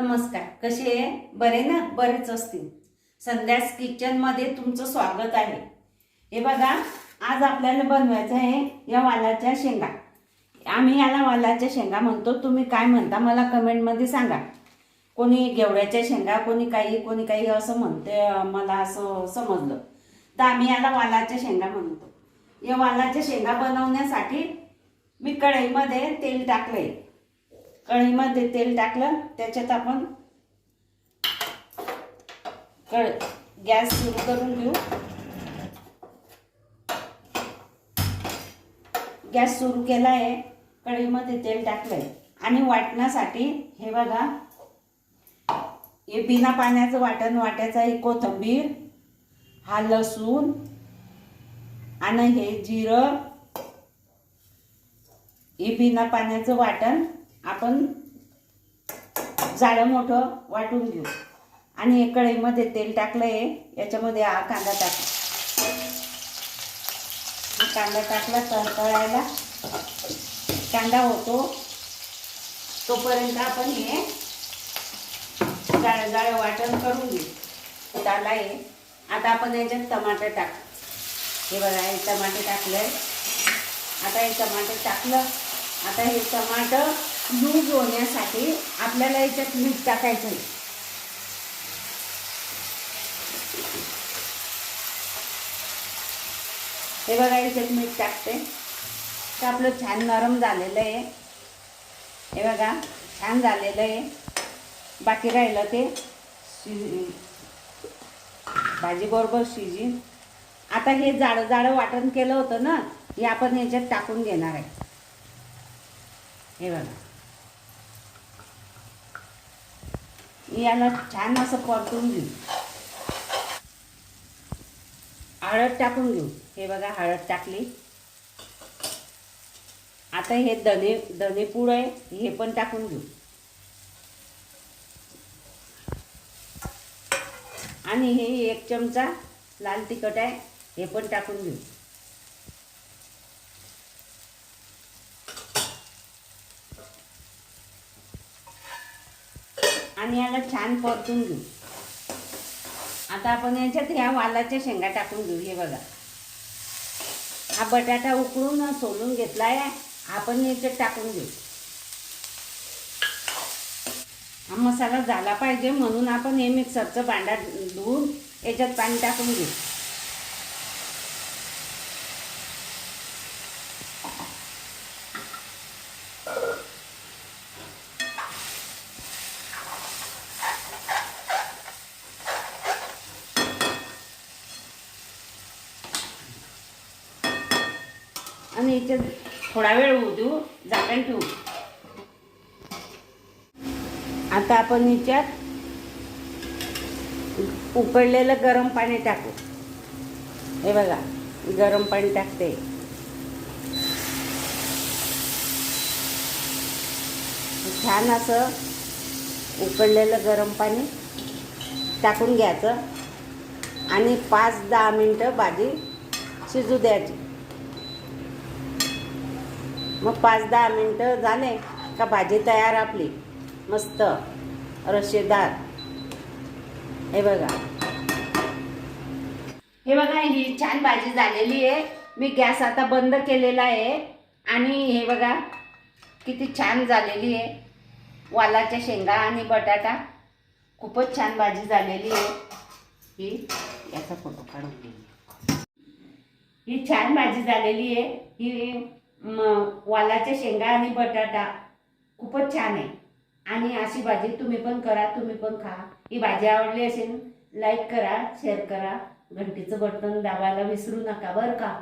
नमस्कार. कसे आहे? बरे ना? बरेच असतील. संध्यास किचनमध्ये तुमचं स्वागत आहे. हे बघा आज आपल्याला बनवायचं आहे या वालाच्या शेंगा. आम्ही याला वालाच्या शेंगा म्हणतो. तुम्ही काय म्हणता मला कमेंटमध्ये सांगा. कोणी घेवड्याच्या शेंगा कोणी काही कोणी काही असं म्हणते मला असं समजलं. तर आम्ही याला वालाच्या शेंगा म्हणतो. या वालाच्या शेंगा बनवण्यासाठी मी कढईमध्ये तेल टाकलंय. कढईमध्ये तेल टाकलं त्याच्यात आपण कळ गॅस सुरू करून घेऊ. गॅस सुरू केला आहे कढईमध्ये तेल टाकलंय. आणि वाटण्यासाठी हे बघा हे बिना पाण्याचं वाटण वाटायचं आहे कोथिंबीर हा लसूण आणि हे जिरं हे बिना पाण्याचं वाटण. आपण जाळं मोठं वाटून घेऊ. आणि हे कढईमध्ये तेल टाकलं आहे याच्यामध्ये हा कांदा टाक. कांदा टाकला तळतळायला कांदा होतो. तोपर्यंत आपण हे जाळं जाळं वाटण करून घेऊ. त्याला आहे आता आपण याच्यात टमाटर टाक. हे बघा हे टमाटे टाकलंय. आता हे टमाटर टाकलं. आता हे टमाटर लूज होण्यासाठी आपल्याला याच्यात मीठ टाकायचं आहे. हे बघा याच्यात मीठ टाकते. तर आपलं छान नरम झालेलं आहे. हे बघा छान झालेलं आहे. बाकी राहिलं ते शिजी भाजीबरोबर शिजीन आता हे जाडं जाडं वाटण केलं होतं ना हे आपण याच्यात टाकून घेणार आहे. हे बघा. याला छान असं परतून घेऊ. हळद टाकून घेऊ. हे बघा हळद टाकली. आता हे धने धनेपूड आहे हे पण टाकून घेऊ. आणि हे एक चमचा लाल तिखट आहे हे पण टाकून घेऊ. आणि याला छान परतून घेऊ. आता आपण याच्यात ह्या वालाच्या शेंगा टाकून घेऊ हे बघा. हा बटाटा उकळून सोलून घेतला आहे आपण याच्यात टाकून घेऊ. हा मसाला झाला पाहिजे म्हणून आपण हे मिक्सरचं भांडा धुवून याच्यात पाणी टाकून घेऊ. आणि याच्यात थोडा वेळ होऊ देऊ झाकण ठेवू. आता आपण याच्यात उकळलेलं गरम पाणी टाकू. हे बघा गरम पाणी टाकते. छान असं उकडलेलं गरम पाणी टाकून घ्यायचं. आणि पाच दहा मिनटं भाजी शिजू द्यायची. मग पाच दहा मिनटं झाले का भाजी तयार आपली. मस्त. रशेदार. हे बघा. हे बघा ही छान भाजी झालेली आहे. मी गॅस आता बंद केलेला आहे. आणि हे बघा किती छान झालेली आहे. वालाच्या शेंगा आणि बटाटा. खूपच छान भाजी झालेली आहे. ही याचा फोटो काढून ही छान भाजी झालेली आहे. ही वालाच्या शेंगा आणि बटाटा खूपच छान आहे. आणि अशी भाजी तुम्ही पण करा तुम्ही पण खा. ही भाजी आवडली असेल लाईक करा शेअर करा. घंटीचं बटन दाबायला विसरू नका बरं का?